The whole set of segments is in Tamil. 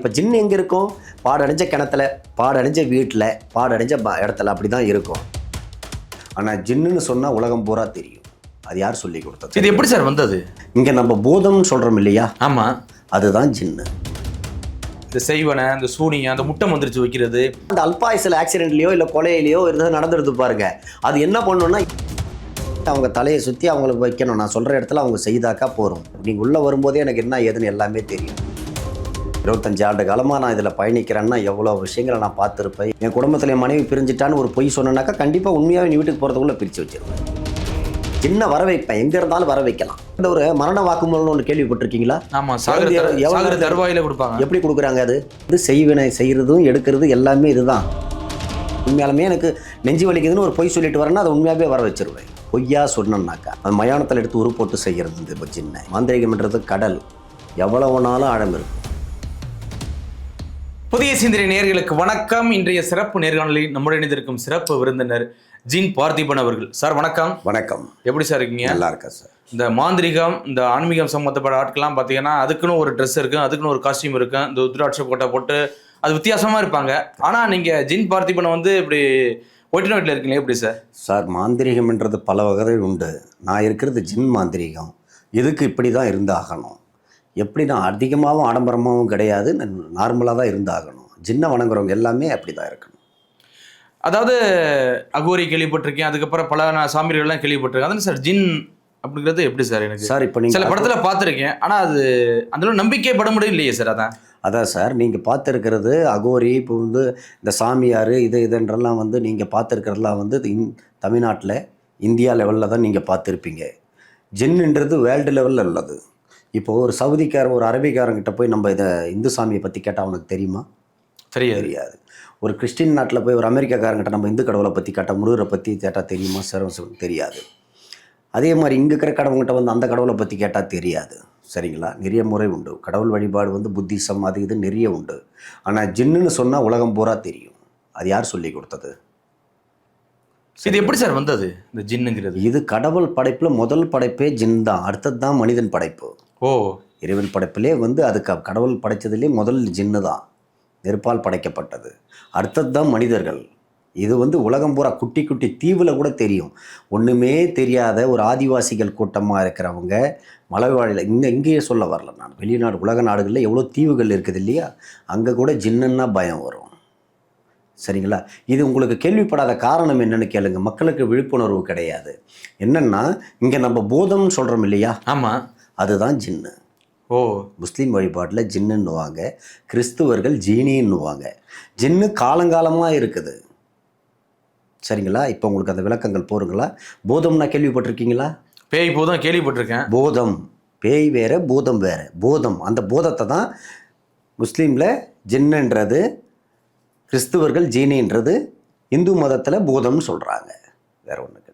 இப்போ ஜின்னு எங்கே இருக்கும்? பாடடைஞ்ச கிணத்துல பாடடைஞ்ச வீட்டில் பாடடைஞ்ச இடத்துல அப்படி தான் இருக்கும். ஆனால் ஜின்னுன்னு சொன்னால் உலகம் பூரா தெரியும். அது யார் சொல்லி கொடுத்தது? இது எப்படி சார் வந்தது? இங்கே நம்ம பூதம்னு சொல்கிறோம் இல்லையா? ஆமா. அதுதான் ஜின்னு. இந்த செய்வனை இந்த சூனியம் அந்த முட்டை மந்திரிச்சு வைக்கிறது. அந்த அல்பாயுசில் ஆக்சிடென்ட்லையோ இல்லை கொலையிலையோ இருந்தால் நடந்துருது பாருங்க. அது என்ன பண்ணுன்னா அவங்க தலையை சுற்றி அவங்கள வைக்கணும். நான் சொல்கிற இடத்துல அவங்க செய்தாக்கா போகிறோம் நீங்கள் உள்ளே வரும்போதே எனக்கு என்ன ஏதுன்னு எல்லாமே தெரியும். இருபத்தஞ்சு ஆண்டு காலமாக நான் இதில் பயணிக்கிறேன்னா எவ்வளோ விஷயங்களை நான் பார்த்துருப்பேன். என் குடும்பத்தில் என் மனைவி பிரிஞ்சுட்டான்னு ஒரு பொய் சொன்னேனாக்கா கண்டிப்பாக உண்மையாகவே நீ வீட்டுக்கு போகிறதுக்குள்ளே பிரித்து வச்சிருவேன். சின்ன வர வைப்பேன். எங்கே இருந்தாலும் வர வைக்கலாம். இந்த ஒரு மரண வாக்குமூலம்னு ஒன்று கேள்விப்பட்டிருக்கீங்களா? ஆமா சாகர எவ்வளவு தருவாயில கொடுப்பாங்க. எப்படி கொடுக்குறாங்க அது? இது செய்வினை செய்கிறதும் எடுக்கிறது எல்லாமே இதுதான். உண்மையாலுமே எனக்கு நெஞ்சு வலிக்குதுன்னு ஒரு பொய் சொல்லிட்டு வரேன்னா அதை உண்மையாகவே வர வச்சிருவேன். பொய்யா சொன்னேன்னாக்கா அது மயானத்தில் எடுத்து உரு போட்டு செய்கிறது இந்த சின்ன. மாந்திரிகம்ன்றது கடல். எவ்வளவு நாளும் ஆழம் இருக்கும் புதிய சிந்தனை நேர்களுக்கு வணக்கம். இன்றைய சிறப்பு நேர்காணலில் நம்முடன் இணைந்திருக்கும் சிறப்பு விருந்தினர் ஜீன் பார்த்திபன் அவர்கள். சார் வணக்கம். வணக்கம். எப்படி சார் இருக்கீங்க? நல்லா இருக்கா சார். இந்த மாந்திரிகம் இந்த ஆன்மீகம் சம்மந்தப்பட்ட ஆட்கள்லாம் பார்த்தீங்கன்னா அதுக்குன்னு ஒரு ட்ரெஸ் இருக்கும் அதுக்குன்னு ஒரு காஸ்டியூம் இருக்கும். இந்த உத்ராட்ச கோட்டை போட்டு அது வித்தியாசமா இருப்பாங்க. ஆனா நீங்க ஜின் பார்த்திபனை வந்து இப்படி ஒயிட் ஒயிட்ல இருக்கீங்களே? எப்படி சார்? சார் மாந்திரிகம்ன்றது பல வகை உண்டு. நான் இருக்கிறது ஜின் மாந்திரிகம். இதுக்கு இப்படி தான் இருந்தாகணும். எப்படின்னா அதிகமாகவும் ஆடம்பரமாகவும் கிடையாது. நார்மலாக தான் இருந்தாகணும். ஜின்னை வணங்குறவங்க எல்லாமே அப்படி தான் இருக்கணும். அதாவது அகோரி கேள்விப்பட்டிருக்கேன். அதுக்கப்புறம் பல நான் சாமியார்கள்லாம் கேள்விப்பட்டிருக்கேன். அதான் சார் ஜின் அப்படிங்கிறது எப்படி சார் எனக்கு? சார் இப்போ சில நீங்கள் படத்துல பார்த்துருக்கேன். ஆனா அது அந்த நம்பிக்கை பட முடியும் இல்லையே சார் அதான்? அதான் சார் நீங்கள் பார்த்துருக்கிறது அகோரி இப்போ வந்து இந்த சாமியார் இது இதுன்றெல்லாம் வந்து நீங்கள் பார்த்துருக்கிறதுலாம் வந்து இந் தமிழ்நாட்டில் இந்தியா லெவலில் தான் நீங்கள் பார்த்துருப்பீங்க. ஜின்னுன்றது வேர்ல்டு லெவலில் உள்ளது. இப்போ ஒரு சவுதிக்காரன் ஒரு அரபிக்காரங்கிட்ட போய் நம்ம இதை இந்து சாமியை பற்றி கேட்டால் அவனுக்கு தெரியுமா? தெரியாது. தெரியாது. ஒரு கிறிஸ்டின் நாட்டில் போய் ஒரு அமெரிக்காக்காரங்கிட்ட நம்ம இந்து கடவுளை பற்றி கேட்டால் முருகரை பற்றி கேட்டால் தெரியுமா? சார் தெரியாது. அதே மாதிரி இங்கே இருக்கிற கடவுள்கிட்ட வந்து அந்த கடவுளை பற்றி கேட்டால் தெரியாது. சரிங்களா? நிறைய முறை உண்டு. கடவுள் வழிபாடு வந்து புத்திசம் அது இது நிறைய உண்டு. ஆனால் ஜின்னுன்னு சொன்னால் உலகம் பூரா தெரியும். அது யார் சொல்லி கொடுத்தது? இது எப்படி சார் வந்தது இந்த ஜின்னுங்கிறது? இது கடவுள் படைப்பில் முதல் படைப்பே ஜின் தான். அடுத்தது தான் மனிதன் படைப்பு. ஓ. இறைவன் படைப்பிலே வந்து அது க- கடவுள் படைச்சதுலே முதல் ஜின்னு தான் நெருப்பால் படைக்கப்பட்டது. அடுத்தது தான் மனிதர்கள். இது வந்து உலகம் பூரா குட்டி குட்டி தீவில் கூட தெரியும். ஒன்றுமே தெரியாத ஒரு ஆதிவாசிகள் கூட்டமாக இருக்கிறவங்க மலைவாழில் இங்கே இங்கேயே சொல்ல வரல நான். வெளிநாடு உலக நாடுகளில் எவ்வளோ தீவுகள் இருக்குது இல்லையா? அங்கே கூட ஜின்னுன்னா பயம் வரும். சரிங்களா? இது உங்களுக்கு கேள்விப்படாத காரணம் என்னன்னு கேளுங்க. மக்களுக்கு விழிப்புணர்வு கிடையாது. என்னன்னா இங்கே நம்ம பூதம்னு சொல்கிறோம் இல்லையா? ஆமா. அதுதான் ஜின்னு. ஓ. முஸ்லீம் வழிபாட்டில் ஜின்னுன்னுவாங்க கிறிஸ்துவர்கள் ஜீனின்னுவாங்க. ஜின்னு காலங்காலமாக இருக்குது. சரிங்களா? இப்போ உங்களுக்கு அந்த விளக்கங்கள் போருங்களா? பூதம்னா கேள்விப்பட்டிருக்கீங்களா? பேய் போதும் கேள்விப்பட்டிருக்கேன். பூதம். பேய் வேற பூதம் வேற. பூதம். அந்த பூதத்தை தான் முஸ்லீமில் ஜின்னுன்றது கிறிஸ்துவர்கள் ஜீனின்றது இந்து மதத்தில் பூதம்னு சொல்கிறாங்க வேற ஒன்றும்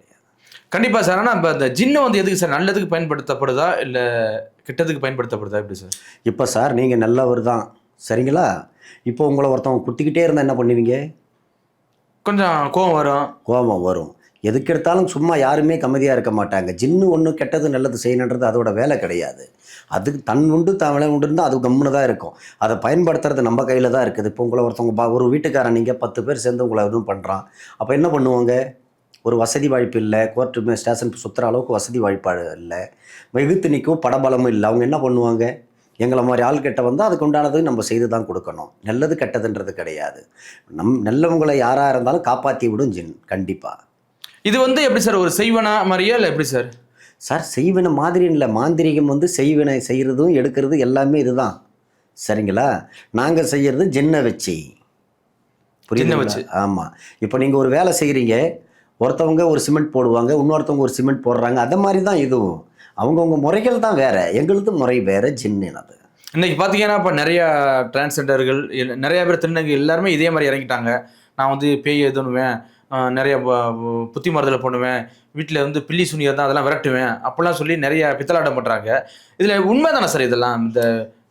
கிடையாது கண்டிப்பா சார். ஆனா இப்ப இந்த ஜின்னு வந்து எதுக்கு சார்? நல்லதுக்கு பயன்படுத்தப்படுதா? இல்ல கெட்டதுக்கு பயன்படுத்தப்படுதா? எப்படி சார்? இப்போ சார் நீங்கள் நல்லவர் தான். சரிங்களா? இப்போ உங்களை ஒருத்தவங்க குத்திக்கிட்டே இருந்தால் என்ன பண்ணுவீங்க? கொஞ்சம் கோவம் வரும். கோபம் வரும். எதுக்கு எடுத்தாலும் சும்மா யாருமே கமதியாக இருக்க மாட்டாங்க. ஜின்னு ஒன்று கெட்டது நல்லது செய்யணுன்றது அதோட வேலை கிடையாது. அதுக்கு தன் உண்டு தான் வேலை உண்டு இருந்தால் அது கம்முன்னு தான் இருக்கும். அதை பயன்படுத்துறது நம்ம கையில் தான் இருக்குது. இப்போ உங்களை ஒருத்தவங்க பா ஒரு வீட்டுக்காரன் நீங்கள் பத்து பேர் சேர்ந்து உங்களை எதுவும் பண்ணுறான் அப்போ என்ன பண்ணுவாங்க? ஒரு வசதி வாய்ப்பு இல்லை கோர்ட்டு ஸ்டேஷன் சுற்றுற அளவுக்கு வசதி வாய்ப்பாடு இல்லை. வெகுத்து நிற்கும் படபலமும் இல்லை. அவங்க என்ன பண்ணுவாங்க? எங்களை மாதிரி ஆள் கிட்ட வந்தால் அதுக்கு உண்டானது நம்ம செய்து தான் கொடுக்கணும். நல்லது கெட்டதுன்றது கிடையாது. நம் நல்லவங்களை யாராக இருந்தாலும் காப்பாற்றி விடும் ஜின் கண்டிப்பாக இது வந்து எப்படி சார் ஒரு செய்வனா மாதிரியா இல்ல எப்படி சார்? சார் செய்வினை மாதிரி இல்லை. மாந்திரிகம் வந்து செய்வினை செய்கிறதும் எடுக்கிறது எல்லாமே இதுதான். சரிங்களா? நாங்கள் செய்கிறது ஜின்னை வச்சு. ஜின்னை வச்சு. ஆமாம் இப்போ நீங்கள் ஒரு வேலை செய்கிறீங்க ஒருத்தவங்க ஒரு சிமெண்ட் போடுவாங்க இன்னொருத்தவங்க ஒரு சிமெண்ட் போடுறாங்க அந்த மாதிரி தான் இதுவும். அவங்கவுங்க முறைகள் தான் வேற எங்களுது முறை வேற ஜின்னுனது இன்னைக்கு பார்த்தீங்கன்னா இப்போ நிறைய டிரான்ஸ்ஜெண்டர்கள் நிறைய பேர் திருநங்கை எல்லாருமே இதே மாதிரி இறங்கிட்டாங்க. நான் வந்து பேய் எதுன்னுவேன் ஆஹ் நிறைய புத்தி மருதலை பண்ணுவேன் வீட்டில் வந்து பில்லி சுனியை தான் அதெல்லாம் விரட்டுவேன் அப்படிலாம் சொல்லி நிறைய பித்தலாட்டம் பண்ணுறாங்க இதில் உண்மை தானே சார் இதெல்லாம் இந்த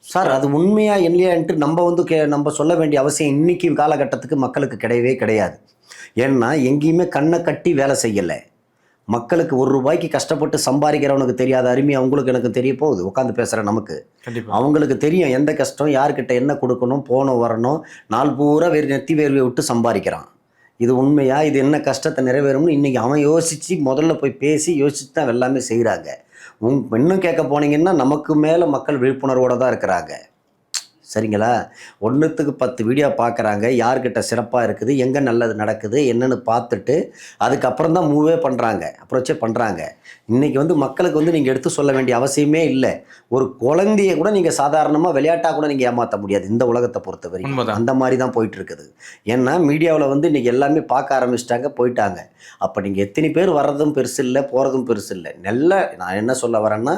சார் அது உண்மையா இல்லையான்ட்டு நம்ம வந்து கே நம்ம சொல்ல வேண்டிய அவசியம் இன்னைக்கு காலகட்டத்துக்கு மக்களுக்கு கிடையவே கிடையாது. ஏன்னா எங்கேயுமே கண்ணை கட்டி வேலை செய்யலை. மக்களுக்கு ஒரு ரூபாய்க்கு கஷ்டப்பட்டு சம்பாதிக்கிறவனுக்கு தெரியாத அருமை அவங்களுக்கு எனக்கு தெரிய போகுது உட்காந்து பேசுகிற நமக்கு. அவங்களுக்கு தெரியும் எந்த கஷ்டம் யார்கிட்ட என்ன கொடுக்கணும் போகணும் வரணும் நாள் பூரா வேறு நெத்தி வேர்வை விட்டு சம்பாதிக்கிறான். இது உண்மையா? இது என்ன கஷ்டத்தை நிறைவேறும்னு இன்றைக்கி அவன் யோசித்து முதல்ல போய் பேசி யோசித்து தான் எல்லாமே செய்கிறாங்க உங் இன்னும் கேட்க போனீங்கன்னா நமக்கு மேலே மக்கள் விழிப்புணர்வோடு தான் இருக்கிறாங்க. சரிங்களா? ஒன்றுத்துக்கு பத்து வீடியோ பார்க்குறாங்க யார்கிட்ட சிறப்பாக இருக்குது? எங்கே நல்லது நடக்குது? என்னன்னு பார்த்துட்டு அதுக்கப்புறம் தான் மூவே பண்ணுறாங்க அப்ரோச்சே பண்ணுறாங்க இன்றைக்கி வந்து மக்களுக்கு வந்து நீங்கள் எடுத்து சொல்ல வேண்டிய அவசியமே இல்லை. ஒரு குழந்தைய கூட நீங்கள் சாதாரணமாக விளையாட்டாக கூட நீங்கள் ஏமாற்ற முடியாது. இந்த உலகத்தை பொறுத்த வரைக்கும். அந்த மாதிரி தான் போயிட்டு இருக்குது ஏன்னா மீடியாவில் வந்து இன்றைக்கி எல்லாமே பார்க்க ஆரம்பிச்சிட்டாங்க போயிட்டாங்க. அப்போ நீங்கள் எத்தனை பேர் வர்றதும் பெருசு இல்லை போகிறதும் பெருசு இல்லை. நல்ல நான் என்ன சொல்ல வரேன்னா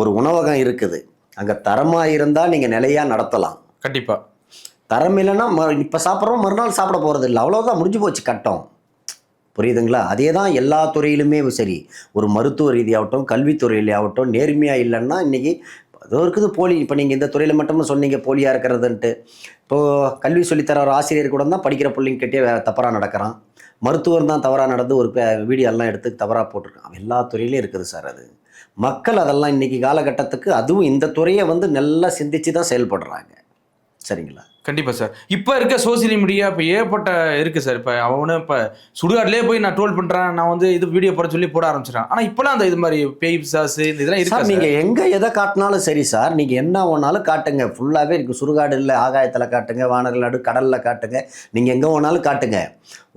ஒரு உணவகம் இருக்குது. அங்கே தரமாக இருந்தால் நீங்கள் நிலையாக நடத்தலாம். கண்டிப்பா. தரம் இல்லைன்னா ம இப்போ சாப்பிட்றோம் மறுநாள் சாப்பிட போகிறது இல்லை. அவ்வளோதான் முடிஞ்சு போச்சு கட்டம். புரியுதுங்களா? அதே தான் எல்லா துறையிலுமே சரி. ஒரு மருத்துவ ரீதியாகட்டும் கல்வித்துறையிலாகட்டும் நேர்மையாக இல்லைன்னா இன்றைக்கி அதோ இருக்குது போலி. இப்போ நீங்கள் இந்த துறையில் மட்டும் சொன்னீங்க போலியாக இருக்கிறதுன்ட்டு. இப்போது கல்வி சொல்லித்தர ஒரு ஆசிரியர் கூட தான் படிக்கிற பிள்ளைங்க கிட்டே வேறு தவறாக நடக்கிறான். மருத்துவர் தான் தவறாக நடந்து ஒரு வீடியோ எல்லாம் எடுத்து தவறாக போட்டிருக்கான். எல்லா துறையிலையும் இருக்குது சார் அது. மக்கள் அதெல்லாம் இன்றைக்கி காலகட்டத்துக்கு அதுவும் இந்த துறையை வந்து நல்லா சிந்திச்சு தான் செயல்படுறாங்க. சரிங்களா? கண்டிப்பா சார். இப்போ இருக்க சோசியல் மீடியா இப்போ ஏற்பட்ட இருக்கு சார். இப்போ அவனு இப்போ சுடுகாட்லேயே போய் நான் ட்ரோல் பண்றேன் நான் வந்து இது வீடியோ போட சொல்லி போட ஆரம்பிச்சிடறான் ஆனா இப்போலாம் அந்த இது மாதிரி பேய் பிசாசு இந்த இதெல்லாம் இருக்கா நீங்கள் எங்கே எதை காட்டினாலும் சரி சார் நீங்கள் என்ன வேணாலும் காட்டுங்க. ஃபுல்லாகவே இருக்குது சுடுகாடு இல்லை ஆகாயத்தில் காட்டுங்க வானர்கள் நடு கடலில் காட்டுங்க. நீங்கள் எங்கே வேணாலும் காட்டுங்க.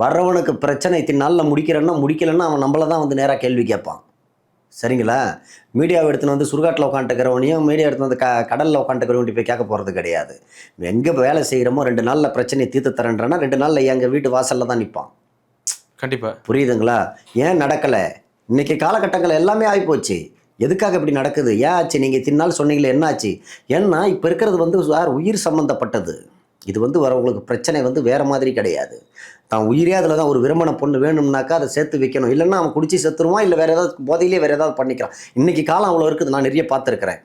வர்றவனுக்கு பிரச்சனை இத்தனை நாளில் முடிக்கிறேன்னா முடிக்கலைன்னா அவன் நம்மள தான் வந்து நேராக கேள்வி கேட்பான். சரிங்களா? மீடியாவை எடுத்துன்னு வந்து சுடுகாட்டில் உட்காந்துக்கிறவனையும் மீடியா எடுத்துன்னு வந்து க கடலில் உட்காந்துக்கிறவன்ட்டு போய் கேட்க போகிறது கிடையாது. எங்கே வேலை செய்கிறோமோ ரெண்டு நாளில் பிரச்சனையை தீர்த்து தரேன்றனா ரெண்டு நாளில் எங்கள் வீட்டு வாசலில் தான் நிற்பான் கண்டிப்பா. புரியுதுங்களா? ஏன் நடக்கலை? இன்னைக்கு காலகட்டங்கள் எல்லாமே ஆகிப்போச்சு எதுக்காக இப்படி நடக்குது? ஏன் ஆச்சு? நீங்கள் தின்னாலும் சொன்னீங்களே என்ன ஆச்சு? ஏன்னா இப்போ இருக்கிறது வந்து சார் உயிர் சம்மந்தப்பட்டது இது வந்து வரவங்களுக்கு பிரச்சனை வந்து வேறு மாதிரி கிடையாது. தான் உயிரே அதில் தான் ஒரு விரும்பின பொண்ணு வேணும்னாக்கா அதை சேர்த்து வைக்கணும். இல்லைன்னா அவன் குடிச்சு செத்துருவான் இல்லை வேறு ஏதாவது போதையிலே வேறு ஏதாவது பண்ணிக்கிறான். இன்றைக்கி காலம் அவ்வளோ இருக்குது. நான் நிறைய பார்த்துருக்குறேன்.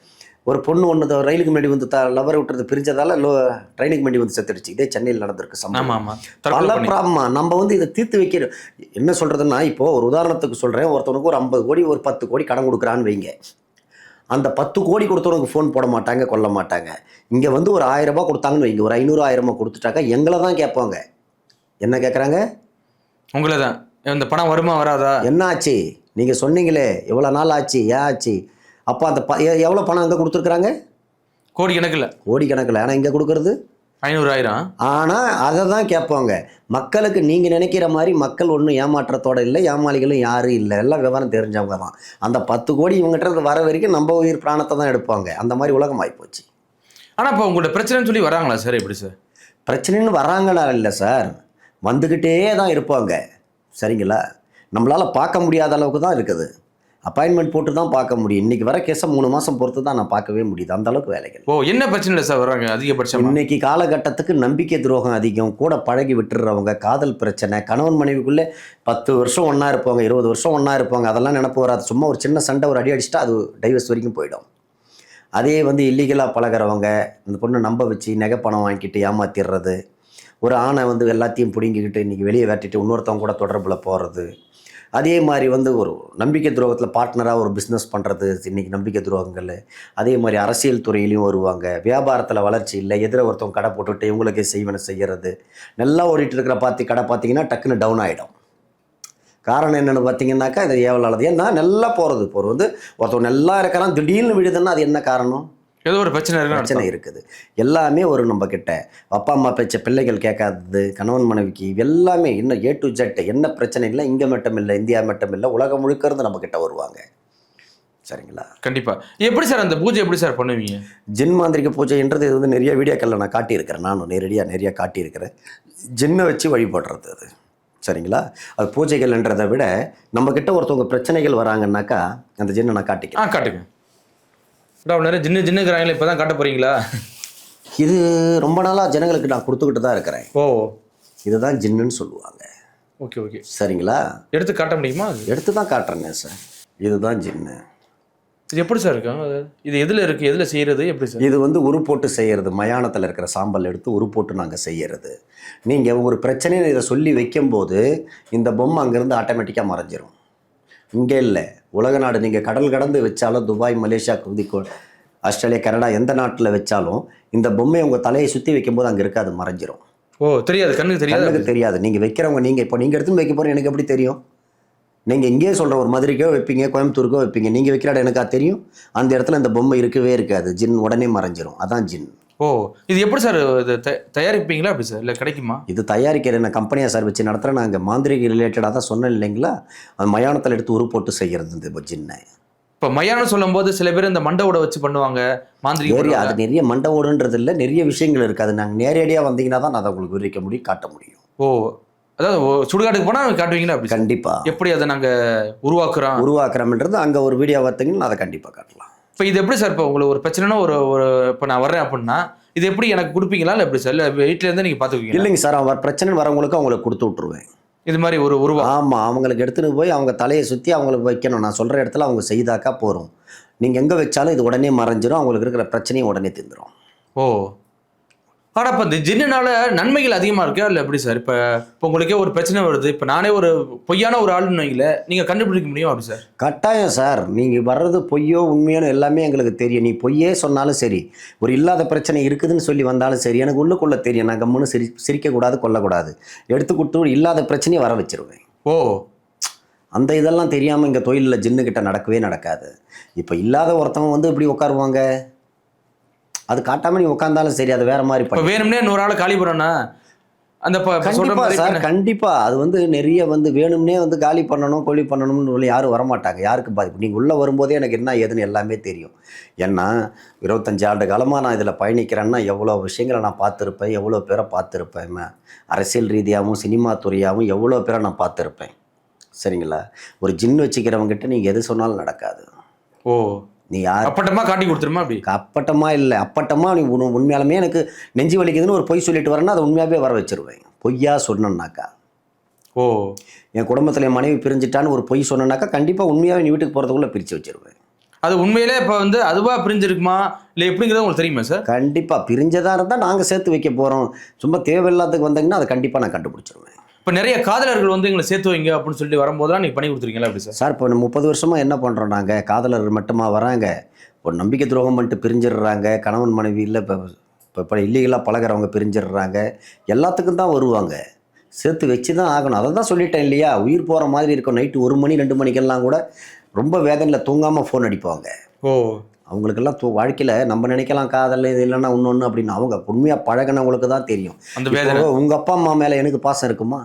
ஒரு பொண்ணு ஒன்று ரயிலுக்கு முன்னாடி வந்து த லவர் விட்டுறது பிரிஞ்சதால லோ ட்ரெயினுக்கு முன்னாடி வந்து செத்துடுச்சு. இதே சென்னையில் நடந்திருக்கு சம்பவம். பல ப்ராப்ளமா நம்ம வந்து இதை தீர்த்து வைக்கிறோம் என்ன சொல்கிறதுன்னா இப்போ ஒரு உதாரணத்துக்கு சொல்கிறேன் ஒருத்தவனுக்கு ஒரு ஐம்பது கோடி ஒரு பத்து கோடி கடன் கொடுக்குறான்னு வைங்க. அந்த பத்து கோடி கொடுத்தவனுக்கு ஃபோன் போட மாட்டாங்க கொல்ல மாட்டாங்க. இங்கே வந்து ஒரு ஆயிரம் ரூபாய் கொடுத்தாங்கன்னு வைங்க. ஒரு ஐநூறு ஆயிரமா கொடுத்துட்டாக்கா எங்களை தான் கேட்பாங்க. என்ன கேட்குறாங்க உங்களை தான் இந்த பணம் வருமா வராதா? என்ன ஆச்சு நீங்கள் சொன்னீங்களே எவ்வளோ நாள் ஆச்சு ஏன் ஆச்சு? அப்போ அந்த ப எ- எவ்வளோ பணம் அங்கே கொடுத்துருக்குறாங்க? கோடி கணக்கில். கோடிக்கணக்கில் ஆனால் இங்கே கொடுக்குறது? ஐநூறு ஆயிரம் ஆனால் அதை தான் கேட்பாங்க. மக்களுக்கு நீங்கள் நினைக்கிற மாதிரி மக்கள் ஒன்றும் ஏமாற்றத்தோட இல்லை ஏமாளிகளும் யாரும் இல்லை. எல்லாம் விவரம் தெரிஞ்சவங்க தான். அந்த பத்து கோடி இவங்ககிட்ட இருந்து வர வரைக்கும் நம்ம உயிர் பிராணத்தை தான் எடுப்பாங்க. அந்த மாதிரி உலகம் ஆகிப்போச்சு ஆனா இப்போ உங்களோட பிரச்சனைன்னு சொல்லி வராங்களா சார்? எப்படி சார்? பிரச்சனைன்னு வராங்களா இல்லை சார்? வந்துக்கிட்டே தான் இருப்பாங்க. சரிங்களா? நம்மளால் பார்க்க முடியாத அளவுக்கு தான் இருக்குது. அப்பாயின்மெண்ட் போட்டு தான் பார்க்க முடியும். இன்றைக்கி வர கேஸை மூணு மாதம் பொறுத்து தான் நான் பார்க்கவே முடியுது. அந்த அளவுக்கு வேலைகள் ஓ என்ன பிரச்சனை சார் வர்றாங்க? அதிகபட்சமா? இன்னைக்கு காலகட்டத்துக்கு நம்பிக்கை துரோகம் அதிகம். கூட பழகி விட்டுறவங்க காதல் பிரச்சனை கணவன் மனைவிக்குள்ளே பத்து வருஷம் ஒன்றா இருப்பாங்க இருபது வருஷம் ஒன்றா இருப்பாங்க. அதெல்லாம் நினப்பு வராது. சும்மா ஒரு சின்ன சண்டை ஒரு அடி அடிச்சிட்டா அது டைவர்ஸ் வரைக்கும் போயிடும். அதே வந்து இல்லீகலாக பழகுறவங்க அந்த பொண்ணை நம்ப வச்சு நகை பணம் வாங்கிட்டு ஏமாத்திடுறது ஒரு ஆணை வந்து எல்லாத்தையும் பிடுங்கிக்கிட்டு இன்றைக்கி வெளியே வெட்டிட்டு இன்னொருத்தவங்க கூட தொடர்பில் போகிறது அதே மாதிரி வந்து ஒரு நம்பிக்கை துரோகத்தில் பார்ட்னராக ஒரு பிஸ்னஸ் பண்ணுறது இன்றைக்கி நம்பிக்கை துரோகங்கள் அதே மாதிரி அரசியல் துறையிலையும் வருவாங்க. வியாபாரத்தில் வளர்ச்சி இல்லை எதிர ஒருத்தவங்க கடை போட்டுவிட்டு இவங்களுக்கே செய்வன செய்கிறது நல்லா ஓடிட்டு இருக்கிற பார்த்து கடை பார்த்தீங்கன்னா டக்குன்னு டவுன் ஆகிடும் காரணம் என்னென்னு பார்த்தீங்கன்னாக்கா இது ஏவலாளது ஏன்னா நல்லா போகிறது இப்போ ஒரு வந்து ஒருத்தவங்க நல்லா இருக்கிறான் திடீர்னு விழுதுன்னா அது என்ன காரணம்? ஏதோ ஒரு பிரச்சனை பிரச்சனை இருக்கு இருக்குது. எல்லாமே ஒரு நம்ம கிட்ட அப்பா அம்மா பேச்ச பிள்ளைகள் கேட்காதது கணவன் மனைவிக்கு எல்லாமே இன்னும் ஏ டு ஜெட் என்ன பிரச்சனை இல்லை இங்கே மட்டும் இல்லை இந்தியா மட்டும் இல்லை உலகம் முழுக்க இருந்து நம்ம கிட்ட வருவாங்க. சரிங்களா? கண்டிப்பா. எப்படி சார் அந்த பூஜை எப்படி சார் பண்ணுவீங்க? ஜின் மாந்திரிக பூஜைன்றது இது வந்து நிறைய வீடியோக்களில் நான் காட்டியிருக்கிறேன். நானும் நேரடியாக நிறைய காட்டியிருக்கிறேன். ஜின்னை வச்சு வழிபடுறது அது. சரிங்களா? அது பூஜைகள்ன்றதை விட நம்மக்கிட்ட ஒருத்தவங்க பிரச்சனைகள் வராங்கன்னாக்கா அந்த ஜின்னை நான் காட்டிக்கிறேன். காட்டுங்க. அவ்வளோ நிறைய ஜின்னு ஜின்னுக்குறாங்களே இப்போ தான் காட்ட போறீங்களா? இது ரொம்ப நாளாக ஜனங்களுக்கு நான் கொடுத்துக்கிட்டு தான் இருக்கிறேன். ஓ. இதுதான் ஜின்னுன்னு சொல்லுவாங்க. Okay okay. சரிங்களா? எடுத்து காட்ட முடியுமா எடுத்து தான் காட்டுறேங்க சார். இதுதான் ஜின்னு. இது எப்படி சார் இருக்கும்? இது எதில் இருக்குது எதில் செய்கிறது எப்படி சார்? இது வந்து உரு போட்டு செய்கிறது மயானத்தில் இருக்கிற சாம்பல் எடுத்து உரு போட்டு நாங்கள் செய்கிறது நீங்கள் ஒரு பிரச்சனையை இதை சொல்லி வைக்கும்போது இந்த பொம்மை அங்கேருந்து ஆட்டோமேட்டிக்காக மறைஞ்சிரும். இங்கே இல்லை. உலக நாடு நீங்கள் கடல் கடந்து வச்சாலும் துபாய் மலேசியா குதிக்கோ ஆஸ்திரேலியா கனடா எந்த நாட்டில் வச்சாலும் இந்த பொம்மையை உங்கள் தலையை சுற்றி வைக்கும்போது அங்கே இருக்காது மறைஞ்சிரும். ஓ தெரியாது. கண்ணுக்கு தெரியாது. கண்ணுக்கு தெரியாது. நீங்கள் வைக்கிறவங்க நீங்கள் இப்போ நீங்கள் எடுத்துன்னு வைக்க போகிற எனக்கு எப்படி தெரியும்? நீங்கள் இங்கேயே சொல்கிற ஒரு மதுரைக்கோ வைப்பீங்க கோயம்புத்தூருக்கோ வைப்பீங்க. நீங்கள் வைக்கிற இடம் எனக்கா தெரியும். அந்த இடத்துல இந்த பொம்மை இருக்கவே இருக்காது. ஜின் உடனே மறைஞ்சிரும். அதான் ஜின். ஓ இது எப்படி சார் இது தயாரிப்பீங்களா அப்படி சார்? இல்லை கிடைக்குமா? இது தயாரிக்கிற நான் கம்பெனியாக சார் வச்சு நடத்துகிறேன் நாங்கள் மாந்திரிக ரிலேட்டடாக தான் சொன்னேன் இல்லைங்களா? அந்த மயானத்தில் எடுத்து உரு போட்டு செய்கிறது இந்த ஜின்னை. இப்போ மயானம் சொல்லும்போது சில பேர் இந்த மண்டவோட வச்சு பண்ணுவாங்க மாந்திரிகம் நிறைய. அது நிறைய மண்டை ஓடுன்றது இல்லை நிறைய விஷயங்கள் இருக்குது அது நாங்கள் நேரடியாக வந்தீங்கன்னா தான் நான் அதை உங்களுக்கு விவரிக்க முடியும் காட்ட முடியும். ஓ அதாவது சுடுகாட்டுக்கு போனா காட்டுவீங்களா அப்படி? கண்டிப்பாக எப்படி அதை நாங்க உருவாக்குறோம்? உருவாக்குறோம்ன்றது அங்கே ஒரு வீடியோ பார்த்தீங்கன்னா நான் அதை கண்டிப்பாக காட்டலாம். இப்போ இது எப்படி சார் இப்போ உங்களுக்கு ஒரு பிரச்சனைனா ஒரு ஒரு இப்போ நான் வர்றேன் அப்படின்னா இது எப்படி எனக்கு கொடுப்பீங்களா? இல்லை எப்படி சார்? இல்லை வீட்டில இருந்து நீங்க பாத்துக்குவீங்களா? இல்லைங்க சார் அவன் பிரச்சனை வரவங்களுக்கு அவங்களுக்கு கொடுத்து விட்ருவேன் இது மாதிரி ஒரு உருவா? ஆமாம் அவங்களுக்கு எடுத்துகிட்டு போய் அவங்க தலையை சுற்றி அவங்களுக்கு வைக்கணும். நான் சொல்கிற இடத்துல அவங்க செய்தாக்கா போகிறோம் நீங்கள் எங்கே வச்சாலும் இது உடனே மறைஞ்சிரும். அவங்களுக்கு இருக்கிற பிரச்சனையும் உடனே தீர்ந்துரும் ஓ ஆனா இப்போ இந்த ஜின்னுனால நன்மைகள் அதிகமா இருக்கா? இல்லை எப்படி சார்? இப்போ இப்போ உங்களுக்கே ஒரு பிரச்சனை வருது. இப்போ நானே ஒரு பொய்யான ஒரு ஆளுன்னு வைங்கள நீங்க கண்டுபிடிக்க முடியும் அப்படி சார்? கட்டாயம் சார். நீங்கள் வர்றது பொய்யோ உண்மையான எல்லாமே எங்களுக்கு தெரியும். நீ பொய்யே சொன்னாலும் சரி ஒரு இல்லாத பிரச்சனை இருக்குதுன்னு சொல்லி வந்தாலும் சரி எனக்கு உள்ளுக்குள்ளே தெரியும். நான் கம்முன்னு சிரி சிரிக்கக்கூடாது கொல்லக்கூடாது. எடுத்து கொடுத்து இல்லாத பிரச்சனையை வர வச்சிருவேன். ஓ. அந்த இதெல்லாம் தெரியாமல் இங்கே தொழிலில் ஜின்னுக்கிட்ட நடக்கவே நடக்காது. இப்போ இல்லாத ஒருத்தவங்க வந்து இப்படி உட்காருவாங்க? அது காட்டாமல் நீ உட்காந்தாலும் சரி அது வேற மாதிரி இப்போ பண்ணி வேணும்னே நூறு ஆள் காலி பண்ணோன்னா அந்த கண்டிப்பா சார் இப்ப கண்டிப்பா. அது வந்து நிறைய வந்து வேணும்னே வந்து காலி பண்ணணும் கொல்லி பண்ணணும்னு சொல்லி யாரும் வரமாட்டாங்க. யாருக்கு பாதிப்பு? நீங்கள் உள்ளே வரும்போதே எனக்கு என்ன ஏதுன்னு எல்லாமே தெரியும். ஏன்னா இருபத்தஞ்சு ஆண்டு காலமாக நான் இதில் பயணிக்கிறேன்னா எவ்வளோ விஷயங்களை நான் பார்த்துருப்பேன் எவ்வளோ பேரை பார்த்துருப்பேன். அரசியல் ரீதியாகவும் சினிமா துறையாகவும் எவ்வளோ பேரை நான் பார்த்துருப்பேன். சரிங்களா? ஒரு ஜின் வச்சுக்கிறவங்ககிட்ட நீங்கள் எது சொன்னாலும் நடக்காது. ஓ. நீ யார்? அப்பட்டமா காட்டி கொடுத்துருமா அப்படி? அப்பட்டமா இல்லை. அப்பட்டமா நீ உண- உண்மையாலுமே எனக்கு நெஞ்சு வலிக்குதுன்னு ஒரு பொய் சொல்லிட்டு வரேன்னா அதை உண்மையாகவே வர வச்சிருவேன். பொய்யா சொன்னேன்னாக்கா. ஓ. என் குடும்பத்தில் என் மனைவி பிரிஞ்சிட்டான்னு ஒரு பொய் சொன்னேன்னாக்கா கண்டிப்பாக உண்மையாகவே நீ வீட்டுக்கு போகிறதுக்குள்ளே பிரித்து வச்சிருவேன். அது உண்மையிலே இப்போ வந்து அதுவா பிரிஞ்சிருக்குமா? இல்லை எப்படிங்கிறது உங்களுக்கு தெரியுமா சார் கண்டிப்பாக பிரிஞ்சதாக இருந்தால் நாங்கள் சேர்த்து வைக்க போகிறோம் சும்மா தேவையில்லாததுக்கு வந்தாங்கன்னா அதை கண்டிப்பாக நான் கண்டுபிடிச்சிருவேன். இப்போ நிறைய காதலர்கள் வந்து எங்களை சேர்த்து வைங்க அப்படின்னு சொல்லி வரும்போதெல்லாம் நீங்க பண்ணி கொடுத்துருக்கீங்களா அப்படி சார்? சார் இப்போ முப்பது வருஷமாக என்ன பண்ணுறோம் நாங்கள் காதலர் மட்டுமா வராங்க? ஒரு நம்பிக்கை துரோகம் பண்ணிட்டு பிரிஞ்சிடுறாங்க. கணவன் மனைவி இல்லை இப்போ இப்போ இப்போ இல்லீகலாக பழகுறவங்க பிரிஞ்சிடுறாங்க. எல்லாத்துக்கும் தான் வருவாங்க. சேர்த்து வச்சு தான் ஆகணும். அதை தான் சொல்லிட்டேன் இல்லையா? உயிர் போகிற மாதிரி இருக்கும். நைட்டு ஒரு மணி ரெண்டு மணிக்கெல்லாம் கூட ரொம்ப வேதனையில் தூங்காமல் ஃபோன் அடிப்பாங்க. ஓ. அவங்களுக்கெல்லாம் தூ வாழ்க்கையில் நம்ம நினைக்கலாம் காதல் இது இல்லைன்னா இன்னொன்று அப்படின்னு அவங்க உண்மையாக பழகினவங்களுக்கு தான் தெரியும். இப்போ உங்கள் அப்பா அம்மா மேலே எனக்கு பாசம் இருக்குமா?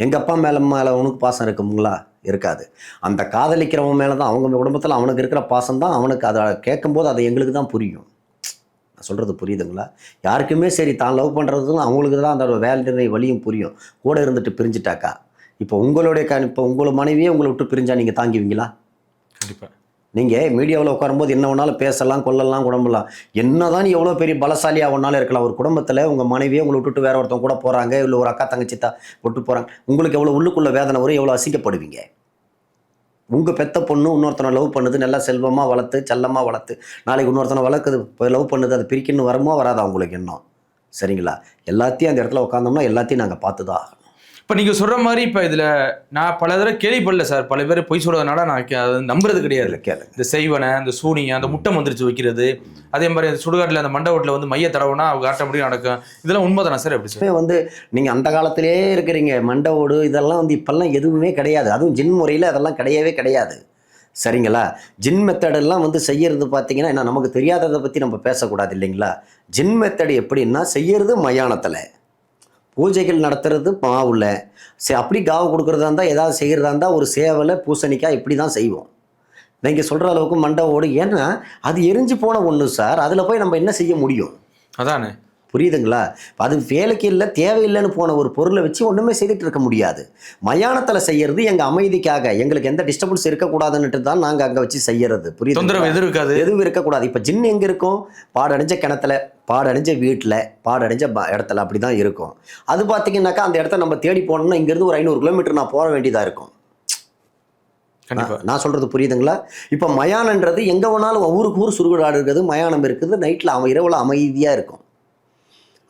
எங்கள் அப்பா மேலே மேலே அவனுக்கு பாசம் இருக்குங்களா? இருக்காது. அந்த காதலிக்கிறவன் மேலே தான் அவங்க குடும்பத்தில் அவனுக்கு இருக்கிற பாசம் தான் அவனுக்கு அதை கேட்கும்போது அது எங்களுக்கு தான் புரியும். நான் சொல்கிறது புரியுதுங்களா? யாருக்குமே சரி தான் லவ் பண்ணுறதும் அவங்களுக்கு தான் அந்த வேலை வழியும் புரியும். கூட இருந்துட்டு பிரிஞ்சுட்டாக்கா? இப்போ உங்களுடைய க இப்போ உங்களோட மனைவியே உங்களை விட்டு பிரிஞ்சா நீங்கள் தாங்குவீங்களா? கண்டிப்பாக நீங்கள் மீடியாவில் உட்காரும்போது என்ன வேணாலும் பேசலாம் கொல்லலாம் குடம்பலாம் என்னதான் தான் எவ்வளோ பெரிய பலசாலியாக ஒன்றாலும் இருக்கலாம். ஒரு குடும்பத்தில் உங்கள் மனைவியை உங்களை விட்டுட்டு வேற ஒருத்தவங்க கூட போகிறாங்க இல்லை ஒரு அக்கா தங்கச்சி தான் விட்டு போகிறாங்க உங்களுக்கு எவ்வளோ உள்ளுக்குள்ள வேதனை வரும் எவ்வளோ அசிங்கப்படுவீங்க? உங்கள் பெத்த பொண்ணு இன்னொருத்தனை லவ் பண்ணுது நல்லா செல்வமாக வளர்த்து செல்லமாக வளர்த்து. நாளைக்கு இன்னொருத்தனை வளர்க்குது இப்போ லவ் பண்ணுது அது பிரிக்கணும் வருமோ வராதா உங்களுக்கு இன்னும் சரிங்களா? எல்லாத்தையும் அந்த இடத்துல உட்காந்தோம்னா எல்லாத்தையும் நாங்கள் பார்த்து தான் ஆகணும். இப்போ நீங்க சொல்ற மாதிரி இப்போ இதுல நான் பல தடவை கேள்விப்படல சார். பல பேர் பொய் சொல்றதுனால நான் அதை நம்புறது கிடையாது. இந்த செய்வனை இந்த சூனியம் அந்த முட்டை மந்திரிச்சு வைக்கிறது. அதே மாதிரி அந்த சுடுகாட்டில் அந்த மண்டபத்தில் வந்து மைய தடவுனா அவங்க ஆட்ட முடியும் நடக்கும். இதெல்லாம் உண்மைதானா சார்? எப்படி சார்? வந்து நீங்கள் அந்த காலத்திலே இருக்கிறீங்க. மண்டை ஓடு இதெல்லாம் வந்து இப்போல்லாம் எதுவுமே கிடையாது. அதுவும் ஜின் முறையில் அதெல்லாம் கிடையவே கிடையாது. சரிங்களா? ஜின் மெத்தடெல்லாம் வந்து செய்யறது பார்த்தீங்கன்னா என்ன நமக்கு தெரியாததை பற்றி நம்ம பேசக்கூடாது இல்லைங்களா? ஜின் மெத்தடு எப்படின்னா செய்யறது மயானத்தில். பூஜைகள் நடத்துறது மாவுல சரி அப்படி காவு கொடுக்குறதா இருந்தால் ஏதாவது செய்கிறதா இருந்தால் ஒரு சேவலை பூசணிக்காய் இப்படி தான் செய்வோம். நீங்கள் சொல்கிற அளவுக்கு மண்டை ஓடு. ஏன்னா அது எரிஞ்சு போன ஒன்று சார். அதில் போய் நம்ம என்ன செய்ய முடியும்? அதானே. புரியுதுங்களா? அது வேலைக்கு இல்லை தேவையில்லைன்னு போன ஒரு பொருளை வச்சு ஒன்றுமே செய்துட்டு இருக்க முடியாது. மயானத்தில் செய்யறது எங்கள் அமைதிக்காக எங்களுக்கு எந்த டிஸ்டர்பன்ஸ் இருக்கக்கூடாதுன்னுட்டு தான் நாங்கள் அங்கே வச்சு செய்யறது. புரியுது தொந்தரவு எதிர் இருக்காது. எதுவும் இருக்கக்கூடாது. இப்போ ஜின் எங்கே இருக்கும்? பாடடைஞ்ச கிணத்துல பாடடைஞ்ச வீட்டில் பாடடைஞ்ச இடத்துல அப்படி தான் இருக்கும். அது பார்த்தீங்கன்னாக்கா அந்த இடத்த நம்ம தேடி போனோம்னா இங்கேருந்து ஒரு ஐநூறு கிலோமீட்டர் நான் போக வேண்டியதாக இருக்கும். நான் சொல்கிறது புரியுதுங்களா? இப்போ மயானன்றது எங்கே வேணாலும் ஊருக்கு ஊர் சுடுகாடு இருக்குது மயானம் இருக்குது நைட்டில் அவன் இரவில் அமைதியாக இருக்கும்.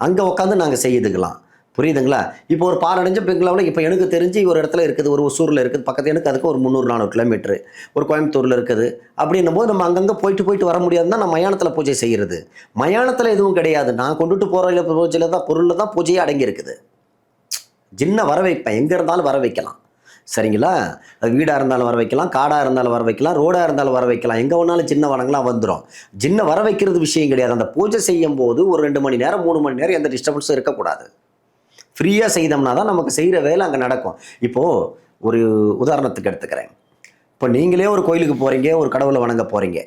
அங்கே உட்காந்து நாங்கள் செய்துக்கலாம் புரியுதுங்களா? இப்போ ஒரு பாலடைஞ்ச பெங்களாவில் இப்போ எனக்கு தெரிஞ்சு ஒரு இடத்துல இருக்குது ஒரு ஒசூரில் இருக்குது பக்கத்து எனக்கு அதுக்கு ஒரு முந்நூறு நானூறு கிலோமீட்ரு ஒரு கோயம்புத்தூரில் இருக்குது. அப்படின்னும் போது நம்ம அங்கங்கே போயிட்டு போயிட்டு வர முடியாதுன்னா நான் மயானத்தில் பூஜை செய்கிறது மயானத்தில் எதுவும் கிடையாது. நான் கொண்டுட்டு போகிற பூஜையில் தான் பொருளில் தான் பூஜையே அடங்கியிருக்குது. ஜின்ன வர வைப்பேன் எங்கே இருந்தாலும் வர வைக்கலாம் சரிங்களா? அது வீடாக இருந்தாலும் வர வைக்கலாம் காடாக இருந்தாலும் வர வைக்கலாம் ரோடாக இருந்தாலும் வர வைக்கலாம். எங்கே வேணாலும் சின்ன வனங்களாக வந்துடும் சின்ன வர வைக்கிறது விஷயம் கிடையாது. அந்த பூஜை செய்யும் போது ஒரு ரெண்டு மணி நேரம் மூணு மணி நேரம் எந்த டிஸ்டர்பன்ஸும் இருக்கக்கூடாது. ஃப்ரீயாக செய்தோம்னா தான் நமக்கு செய்கிற வேலை அங்கே நடக்கும். இப்போது ஒரு உதாரணத்துக்கு எடுத்துக்கிறேன். இப்போ நீங்களே ஒரு கோயிலுக்கு போகிறீங்க ஒரு கடவுளை வணங்க போகிறீங்க